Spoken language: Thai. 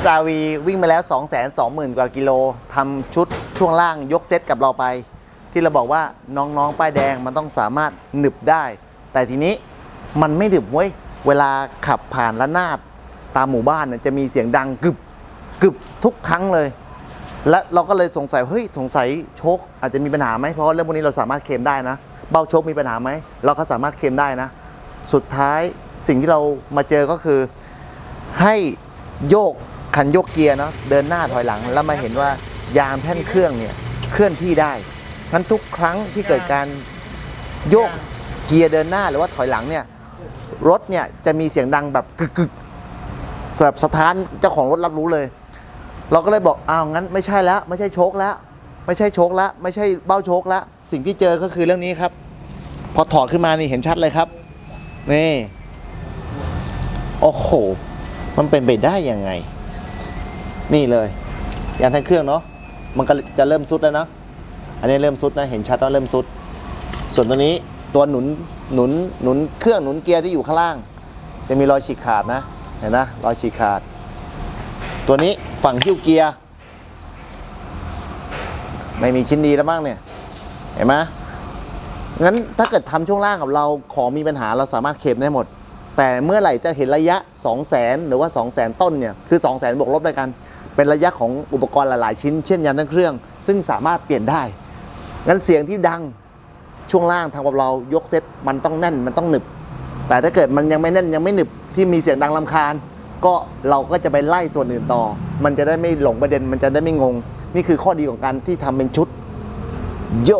SRV วิ่งมาแล้ว 2 2 0 0 0 0 กว่ากิโลทำชุดช่วงล่างยกเซตกับเราไป ที่เราบอกว่าน้องๆ ป้ายแดงมันต้องสามารถหนึบได้ แต่ทีนี้มันไม่หนึบเว้ย เวลาขับผ่านละนาดตามหมู่บ้านเนี่ยจะมีเสียงดังกึบกึบทุกครั้งเลย และเราก็เลยสงสัย เฮ้ย สงสัยโชคอาจจะมีปัญหาไหมเพราะเรื่องพวกนี้เราสามารถเคลมได้นะ เบ้าโชคมีปัญหาไหมเราก็สามารถเคลมได้นะ สุดท้ายสิ่งที่เรามาเจอก็คือให้โยก คันโยกเกียร์เนาะเดินหน้าถอยหลังแล้วมาเห็นว่ายางแท่นเครื่องเนี่ยเคลื่อนที่ได้ทั้นทุกครั้งที่เกิดการโยกเกียร์เดินหน้าหรือว่าถอยหลังเนี่ยรถเนี่ยจะมีเสียงดังแบบกึกกึกๆแบบสถานเจ้าของรถรับรู้เลย เราก็เลยบอกอ้าวงั้นไม่ใช่แล้ว ไม่ใช่โชคแล้ว ไม่ใช่โชคแล้ว ไม่ใช่เบ้าโชคแล้ว สิ่งที่เจอก็คือเรื่องนี้ครับ พอถอดขึ้นมานี่เห็นชัดเลยครับนี่โอ้โหมันเป็นไปได้ยังไง นี่เลยยางแท่นเครื่องเนาะมันก็จะเริ่มซุดแล้วนะอันนี้เริ่มซุดนะเห็นชัดว่าเริ่มซุด ส่วนตัวนี้ตัวหนุนหนุนหนุนเครื่องหนุนเกียร์ที่อยู่ข้างล่าง จะมีรอยฉีกขาดนะเห็นนะรอยฉีกขาด ตัวนี้ฝั่งหิ้วเกียร์ไม่มีชิ้นดีแล้วบ้างเนี่ยเห็นไหมงั้นถ้าเกิดทำช่วงล่างกับเราของมีปัญหาเราสามารถเคลมได้หมด แต่เมื่อไหร่จะเห็นระยะ 2 0 0 0 0 0 หรือว่า 2 0 0 0 0 0 ต้นเนี่ย คือ 2 0 0 0 0 0บวกลบด้วยกัน เป็นระยะของอุปกรณ์หลาย ๆ ชิ้น เช่นยางทั้งเครื่อง ซึ่งสามารถเปลี่ยนได้ งั้นเสียงที่ดังช่วงล่างทางบเรายกเซตมันต้องแน่นมันต้องหนึบ แต่ถ้าเกิดมันยังไม่แน่นยังไม่หนึบที่มีเสียงดังลำคาญ ก็เราก็จะไปไล่ส่วนอื่นต่อ มันจะได้ไม่หลงประเด็นมันจะได้ไม่งง นี่คือข้อดีของการที่ทำเป็นชุดโย